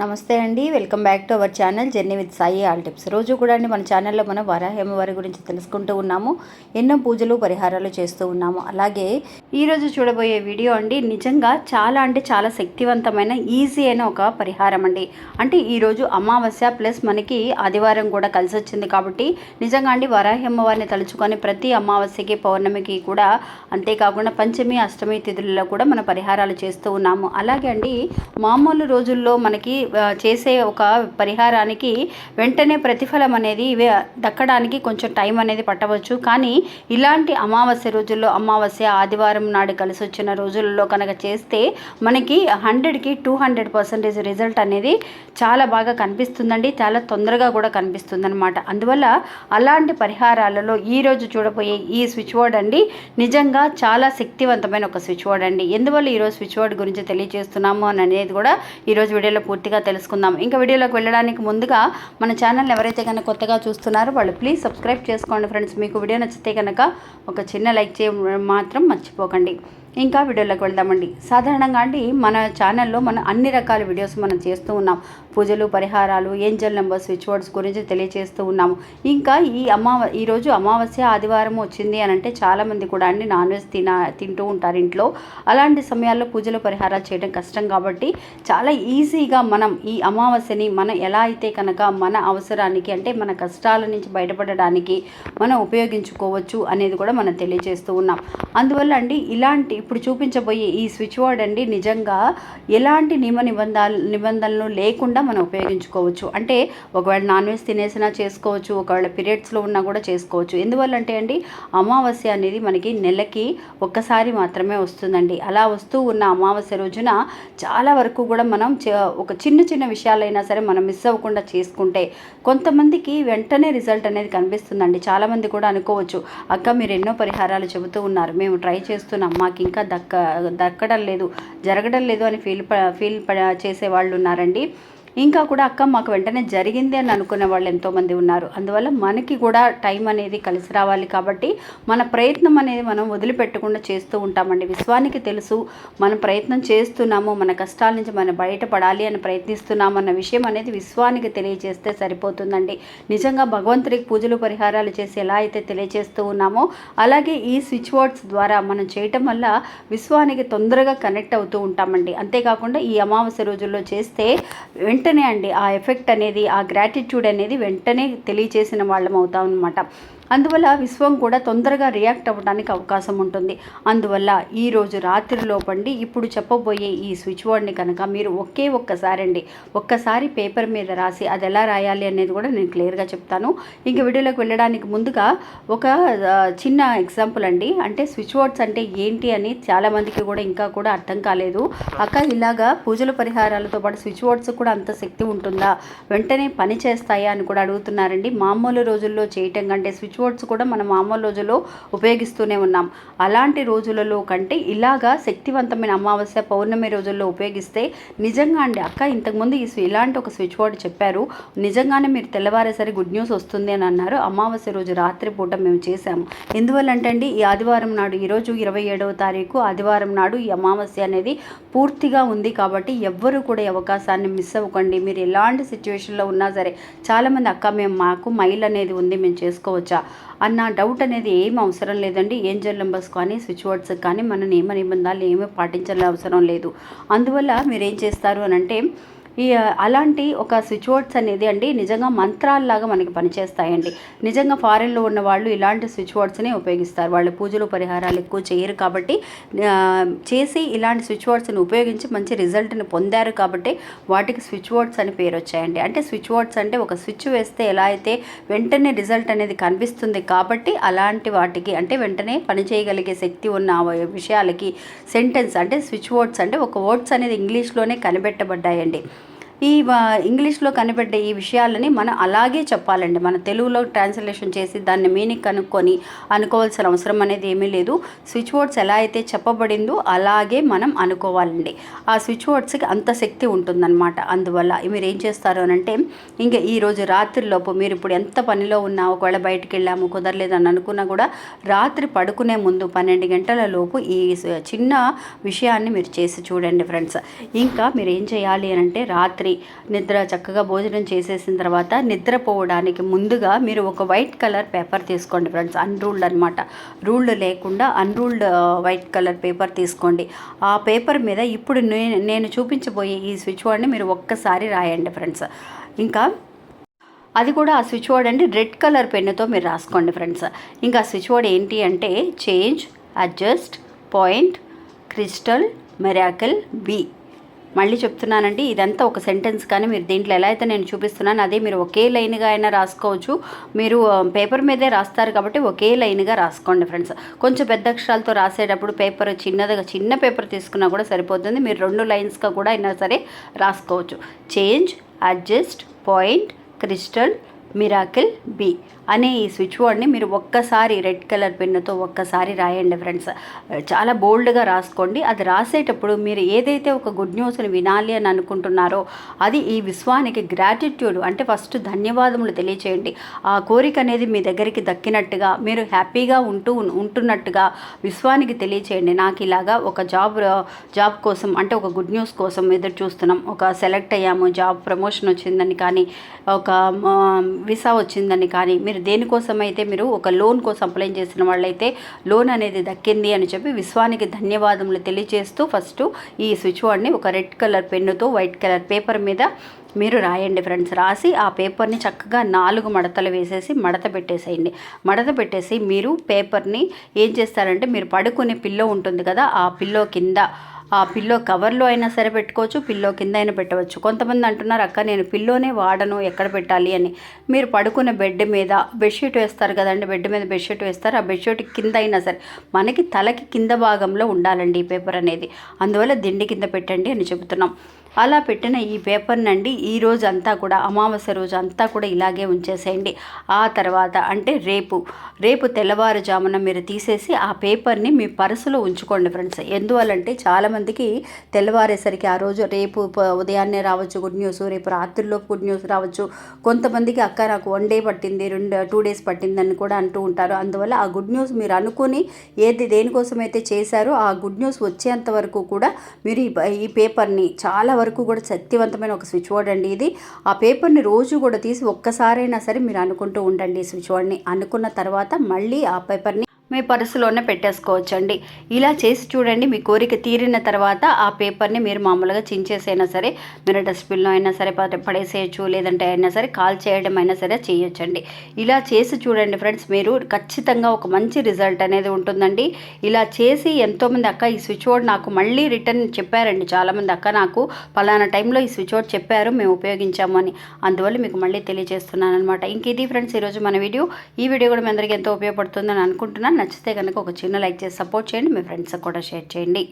నమస్తే అండి welcome back to our channel journey with Sai all tips. రోజు కూడా అండి మన ఛానల్లో మనం వరాహేమవారి గురించి తెలుసుకుంటూ ఉన్నాము ఎన్నో పూజలు పరిహారాలు చేస్తూ ఉన్నాము. అలాగే ఈరోజు చూడబోయే వీడియో అండి నిజంగా చాలా అంటే చాలా శక్తివంతమైన ఈజీ అయిన ఒక పరిహారం అండి. అంటే ఈరోజు అమావాస్య ప్లస్ మనకి ఆదివారం కూడా కలిసి వచ్చింది కాబట్టి నిజంగా అండి వరాహేమవారిని తలుచుకొని ప్రతి అమావాస్యకి పౌర్ణమికి కూడా అంతేకాకుండా పంచమి అష్టమి తిథులలో కూడా మన పరిహారాలు చేస్తూ ఉన్నాము. అలాగే అండి మామూలు రోజుల్లో మనకి చేసే ఒక పరిహారానికి వెంటనే ప్రతిఫలం అనేది దక్కడానికి కొంచెం టైం అనేది పట్టవచ్చు. కానీ ఇలాంటి అమావాస్య రోజుల్లో అమావాస్య ఆదివారం నాడు కలిసి వచ్చిన రోజుల్లో కనుక చేస్తే మనకి హండ్రెడ్కి టూ హండ్రెడ్ పర్సెంటేజ్ రిజల్ట్ అనేది చాలా బాగా కనిపిస్తుందండి. చాలా తొందరగా కూడా కనిపిస్తుంది అనమాట అందువల్ల అలాంటి పరిహారాలలో ఈరోజు చూడబోయే ఈ స్విచ్ బోర్డ్ అండి నిజంగా చాలా శక్తివంతమైన ఒక స్విచ్ బోర్డ్ అండి. ఎందువల్ల ఈరోజు స్విచ్ బోర్డ్ గురించి తెలియజేస్తున్నాము అని అనేది కూడా ఈరోజు వీడియోలో పూర్తిగా తెలుసుకుందాం. ఇంకా వీడియోలోకి వెళ్ళడానికి ముందుగా మన ఛానల్ ఎవరైతే కనుక కొత్తగా చూస్తున్నారో వాళ్ళు ప్లీజ్ సబ్స్క్రైబ్ చేసుకోండి ఫ్రెండ్స్. మీకు వీడియో నచ్చితే కనుక ఒక చిన్న లైక్ చేయడం మాత్రం మర్చిపోకండి. ఇంకా వీడియోలోకి వెళ్దామండి. సాధారణంగా అండి మన ఛానల్లో మన అన్ని రకాల వీడియోస్ మనం చేస్తూ ఉన్నాం. పూజలు పరిహారాలు ఏంజల్ నెంబర్ స్విచ్ బోర్డ్స్ గురించి తెలియజేస్తూ ఉన్నాము. ఇంకా ఈ అమావ ఈరోజు అమావాస్య ఆదివారం వచ్చింది అని అంటే చాలామంది కూడా అండి నాన్ వెజ్ తిన తింటూ ఉంటారు ఇంట్లో. అలాంటి సమయాల్లో పూజలు పరిహారాలు చేయడం కష్టం కాబట్టి చాలా ఈజీగా మనం ఈ అమావాస్యని మనం ఎలా అయితే కనుక మన అవసరానికి అంటే మన కష్టాల నుంచి బయటపడడానికి మనం ఉపయోగించుకోవచ్చు అనేది కూడా మనం తెలియజేస్తూ ఉన్నాం. అందువల్ల అండి ఇలాంటి ఇప్పుడు చూపించబోయే ఈ స్విచ్ బోర్డ్ అండి నిజంగా ఎలాంటి నియమ నిబంధనలు నిబంధనలు లేకుండా మనం ఉపయోగించుకోవచ్చు. అంటే ఒకవేళ నాన్ వెజ్ తినేసినా చేసుకోవచ్చు ఒకవేళ పీరియడ్స్లో ఉన్నా కూడా చేసుకోవచ్చు. ఎందువల్ల అంటే అండి అమావాస్య అనేది మనకి నెలకి ఒక్కసారి మాత్రమే వస్తుందండి. అలా వస్తూ ఉన్న అమావాస్య రోజున చాలా వరకు కూడా మనం ఒక చిన్న చిన్న విషయాలైనా సరే మనం మిస్ అవ్వకుండా చేసుకుంటే కొంతమందికి వెంటనే రిజల్ట్ అనేది కనిపిస్తుందండి. చాలామంది కూడా అనుకోవచ్చు అక్క మీరు ఎన్నో పరిహారాలు చెబుతూ ఉన్నారు. మేము ట్రై చేస్తున్నాం. మాకు ఇంకా దక్క దక్కడం లేదు జరగడం లేదు అని ఫీల్ ఫీల్ చేసే వాళ్ళు ఉన్నారండి. ఇంకా కూడా అక్క మాకు వెంటనే జరిగింది అని అనుకునే వాళ్ళు ఎంతోమంది ఉన్నారు. అందువల్ల మనకి కూడా టైం అనేది కలిసి రావాలి కాబట్టి మన ప్రయత్నం అనేది మనం వదిలిపెట్టకుండా చేస్తూ ఉంటామండి. విశ్వానికి తెలుసు మనం ప్రయత్నం చేస్తున్నాము మన కష్టాల నుంచి మనం బయటపడాలి అని ప్రయత్నిస్తున్నాము అన్న విషయం అనేది విశ్వానికి తెలియజేస్తే సరిపోతుందండి. నిజంగా భగవంతుడికి పూజలు పరిహారాలు చేసి ఎలా అయితే తెలియజేస్తూ ఉన్నామో అలాగే ఈ స్విచ్ బోర్డ్స్ ద్వారా మనం చేయటం వల్ల విశ్వానికి తొందరగా కనెక్ట్ అవుతూ ఉంటామండి. అంతేకాకుండా ఈ అమావాస్య రోజుల్లో చేస్తే వెంట వెంటనే అండి ఆ ఎఫెక్ట్ అనేది ఆ గ్రాటిట్యూడ్ అనేది వెంటనే తెలియచేసిన వాళ్ళం అవుతాం అనమాట అందువల్ల విశ్వం కూడా తొందరగా రియాక్ట్ అవ్వడానికి అవకాశం ఉంటుంది. అందువల్ల ఈరోజు రాత్రిలో రాత్రి లోపండి ఇప్పుడు చెప్పబోయే ఈ స్విచ్ బోర్డ్ని కనుక మీరు ఒకే ఒక్కసారి అండి ఒక్కసారి పేపర్ మీద రాసి అది ఎలా రాయాలి అనేది కూడా నేను క్లియర్గా చెప్తాను. ఇంక వీడియోలోకి వెళ్ళడానికి ముందుగా ఒక చిన్న ఎగ్జాంపుల్ అండి. అంటే స్విచ్ బోర్డ్స్ అంటే ఏంటి అని చాలామందికి కూడా ఇంకా కూడా అర్థం కాలేదు. అక్క ఇలాగా పూజల పరిహారాలతో పాటు స్విచ్ బోర్డ్స్ కూడా అంత శక్తి ఉంటుందా? వెంటనే పని చేస్తాయా అని కూడా అడుగుతున్నారండి. మామూలు రోజుల్లో చేయటం కంటే స్విచ్ బోర్డ్స్ కూడా మనం మామూలు రోజుల్లో ఉపయోగిస్తూనే ఉన్నాం. అలాంటి రోజులలో కంటే ఇలాగా శక్తివంతమైన అమావాస్య పౌర్ణమి రోజుల్లో ఉపయోగిస్తే నిజంగా అండి అక్క ఇంతకుముందు ఈ స్వి- ఇలాంటి ఒక స్విచ్ బోర్డ్ చెప్పారు. నిజంగానే మీరు తెల్లవారేసరి గుడ్ న్యూస్ వస్తుంది అని అన్నారు. అమావాస్య రోజు రాత్రి పూట మేము చేశాము. ఎందువల్లంటే అండి ఈ ఆదివారం నాడు ఈరోజు ఇరవై ఏడవ తారీఖు ఆదివారం నాడు ఈ అమావాస్య అనేది పూర్తిగా ఉంది కాబట్టి ఎవ్వరూ కూడా ఈ అవకాశాన్ని మిస్ అవ్వకండి. మీరు ఎలాంటి సిచ్యువేషన్లో ఉన్నా సరే చాలామంది అక్క మేము మాకు మైల్ అనేది ఉంది మేము చేసుకోవచ్చా? అన్న డౌట్ అనేది ఏం అవసరం లేదండి. ఏంజల్ నెంబర్స్ కానీ స్విచ్ బోర్డ్స్ కానీ మన నియమ నిబంధనలు ఏమీ పాటించాల్సిన అవసరం లేదు. అందువల్ల మీరు ఏం చేస్తారు అని అంటే ఈ అలాంటి ఒక స్విచ్ బోర్డ్స్ అనేది అండి నిజంగా మంత్రాల్లాగా మనకి పనిచేస్తాయండి. నిజంగా ఫారెన్లో ఉన్న వాళ్ళు ఇలాంటి స్విచ్ బోర్డ్స్ని ఉపయోగిస్తారు. వాళ్ళు పూజలు పరిహారాలు ఎక్కువ చేయరు కాబట్టి చేసి ఇలాంటి స్విచ్ బోర్డ్స్ని ఉపయోగించి మంచి రిజల్ట్ని పొందారు కాబట్టి వాటికి స్విచ్ బోర్డ్స్ అని పేరు వచ్చాయండి. అంటే స్విచ్ బోర్డ్స్ అంటే ఒక స్విచ్ వేస్తే ఎలా అయితే వెంటనే రిజల్ట్ అనేది కనిపిస్తుంది కాబట్టి అలాంటి వాటికి అంటే వెంటనే పని చేయగలిగే శక్తి ఉన్న విషయాలకి సెంటెన్స్ అంటే స్విచ్ బోర్డ్స్ అంటే ఒక వర్డ్స్ అనేది ఇంగ్లీష్లోనే కనిపెట్టబడ్డాయండి. ఈ ఇంగ్లీష్లో కనిపెట్టే ఈ విషయాలని మనం అలాగే చెప్పాలండి. మన తెలుగులో ట్రాన్స్లేషన్ చేసి దాన్ని మీనింగ్ కనుక్కొని అనుకోవాల్సిన అవసరం అనేది ఏమీ లేదు. స్విచ్ బోర్డ్స్ ఎలా అయితే చెప్పబడిందో అలాగే మనం అనుకోవాలండి. ఆ స్విచ్ బోర్డ్స్కి అంత శక్తి ఉంటుందన్నమాట. అందువల్ల మీరు ఏం చేస్తారు అని అంటే ఇంకా ఈరోజు రాత్రిలోపు మీరు ఇప్పుడు ఎంత పనిలో ఉన్నా ఒకవేళ బయటికి వెళ్ళాము కుదరలేదని అనుకున్నా కూడా రాత్రి పడుకునే ముందు పన్నెండు గంటల లోపు ఈ చిన్న విషయాన్ని మీరు చేసి చూడండి ఫ్రెండ్స్. ఇంకా మీరు ఏం చేయాలి అని అంటే రాత్రి రాత్రి నిద్ర చక్కగా భోజనం చేసేసిన తర్వాత నిద్రపోవడానికి ముందుగా మీరు ఒక వైట్ కలర్ పేపర్ తీసుకోండి ఫ్రెండ్స్. అన్రూల్డ్ అనమాట రూల్డ్ లేకుండా అన్రూల్డ్ వైట్ కలర్ పేపర్ తీసుకోండి. ఆ పేపర్ మీద ఇప్పుడు నేను నేను చూపించబోయే ఈ స్విచ్ బోర్డ్ని మీరు ఒక్కసారి రాయండి ఫ్రెండ్స్. ఇంకా అది కూడా ఆ స్విచ్ బోర్డ్ అండి. రెడ్ కలర్ పెన్నుతో మీరు రాసుకోండి ఫ్రెండ్స్. ఇంకా ఆ స్విచ్ బోర్డ్ ఏంటి అంటే change adjust point crystal miracle be మళ్ళీ చెప్తున్నానండి ఇదంతా ఒక సెంటెన్స్ కానీ మీరు దీంట్లో ఎలా అయితే నేను చూపిస్తున్నాను అదే మీరు ఒకే లైన్గా అయినా రాసుకోవచ్చు. మీరు పేపర్ మీదే రాస్తారు కాబట్టి ఒకే లైన్గా రాసుకోండి ఫ్రెండ్స్ కొంచెం పెద్ద అక్షరాలతో రాసేటప్పుడు పేపర్ చిన్నదిగా చిన్న పేపర్ తీసుకున్నా కూడా సరిపోతుంది. మీరు రెండు లైన్స్గా కూడా అయినా సరే రాసుకోవచ్చు. Change adjust point crystal miracle be అనే ఈ స్విచ్ బోర్డ్ని మీరు ఒక్కసారి రెడ్ కలర్ పెన్నుతో ఒక్కసారి రాయండి ఫ్రెండ్స్ చాలా బోల్డ్గా రాసుకోండి. అది రాసేటప్పుడు మీరు ఏదైతే ఒక గుడ్ న్యూస్ని వినాలి అని అనుకుంటున్నారో అది ఈ విశ్వానికి గ్రాటిట్యూడ్ అంటే ఫస్ట్ ధన్యవాదములు తెలియచేయండి. ఆ కోరిక అనేది మీ దగ్గరికి దక్కినట్టుగా మీరు హ్యాపీగా ఉంటూ ఉంటున్నట్టుగా విశ్వానికి తెలియచేయండి. నాకు ఇలాగా ఒక జాబ్ జాబ్ కోసం అంటే ఒక గుడ్ న్యూస్ కోసం ఎదురు చూస్తున్నాం. ఒక సెలెక్ట్ అయ్యాము జాబ్ ప్రమోషన్ వచ్చిందని కానీ ఒక వీసా వచ్చిందని కానీ మీరు దేనికోసం అయితే మీరు ఒక లోన్ కోసం అప్లై చేసిన వాళ్ళైతే లోన్ అనేది దక్కింది అని చెప్పి విశ్వానికి ధన్యవాదములు తెలియజేస్తూ ఫస్ట్ ఈ స్విచ్ బోర్డ్ని ఒక రెడ్ కలర్ పెన్నుతో వైట్ కలర్ పేపర్ మీద మీరు రాయండి ఫ్రెండ్స్. రాసి ఆ పేపర్ని చక్కగా నాలుగు మడతలు వేసేసి మడత పెట్టేసేయండి. మడత పెట్టేసి మీరు పేపర్ని ఏం చేస్తారంటే మీరు పడుకునే పిల్లో ఉంటుంది కదా ఆ పిల్లో కింద ఆ పిల్లో కవర్లో అయినా సరే పెట్టుకోవచ్చు పిల్లో కింద అయినా పెట్టవచ్చు. కొంతమంది అంటున్నారు అక్క నేను పిల్లోనే వాడను ఎక్కడ పెట్టాలి? అని. మీరు పడుకునే బెడ్ మీద బెడ్షీట్ వేస్తారు కదండి బెడ్ మీద బెడ్షీట్ వేస్తారు. ఆ బెడ్షీట్ కింద అయినా సరే మనకి తలకి కింద భాగంలో ఉండాలండి ఈ పేపర్ అనేది. అందువల్ల దిండి కింద పెట్టండి అని చెబుతున్నాం. అలా పెట్టిన ఈ పేపర్ నండి ఈ రోజు అంతా కూడా అమావాస్య రోజు అంతా కూడా ఇలాగే ఉంచేసేయండి. ఆ తర్వాత అంటే రేపు రేపు తెల్లవారుజామున మీరు తీసేసి ఆ పేపర్ని మీ పర్సులో ఉంచుకోండి ఫ్రెండ్స్. ఎందువల్లంటే చాలామందికి తెల్లవారేసరికి ఆ రోజు రేపు ఉదయాన్నే రావచ్చు గుడ్ న్యూస్ రేపు రాత్రిలో గుడ్ న్యూస్ రావచ్చు. కొంతమందికి అక్క నాకు వన్ డే పట్టింది రెండు టూ డేస్ పట్టిందని కూడా అంటూ ఉంటారు. అందువల్ల ఆ గుడ్ న్యూస్ మీరు అనుకుని ఏది దేనికోసం అయితే చేశారో ఆ గుడ్ న్యూస్ వచ్చేంత వరకు కూడా మీరు ఈ ఈ పేపర్ని చాలా వరకు కూడా శక్తివంతమైన ఒక స్విచ్ బోర్డ్ అండి ఇది. ఆ పేపర్ని రోజు కూడా తీసి ఒక్కసారైనా సరే మీరు అనుకుంటూ ఉండండి ఈ స్విచ్ బోర్డ్ని. అనుకున్న తర్వాత మళ్ళీ ఆ పేపర్ని మీ పర్సులోనే పెట్టేసుకోవచ్చండి. ఇలా చేసి చూడండి మీ కోరిక తీరిన తర్వాత ఆ పేపర్ని మీరు మామూలుగా చించేసైనా సరే మీరు డస్ట్బిన్లో అయినా సరే పడేసేయచ్చు లేదంటే అయినా సరే కాల్ చేయడం అయినా సరే చేయొచ్చండి. ఇలా చేసి చూడండి ఫ్రెండ్స్ మీరు ఖచ్చితంగా ఒక మంచి రిజల్ట్ అనేది ఉంటుందండి. ఇలా చేసి ఎంతోమంది అక్క ఈ స్విచ్ బోర్డ్ నాకు మళ్ళీ రిటర్న్ చెప్పారండి. చాలామంది అక్క నాకు పలానా టైంలో ఈ స్విచ్ బోర్డ్ చెప్పారు మేము ఉపయోగించాము అని. అందువల్ల మీకు మళ్ళీ తెలియజేస్తున్నాను అనమాట ఇంక ఇది ఫ్రెండ్స్ ఈరోజు మన వీడియో. ఈ వీడియో కూడా మీ అందరికీ ఎంతో ఉపయోగపడుతుందని అనుకుంటున్నాను. నచ్చితే కనుక ఒక చిన్న లైక్ చేసి సపోర్ట్ చేయండి. మీ ఫ్రెండ్స్కి కూడా షేర్ చేయండి.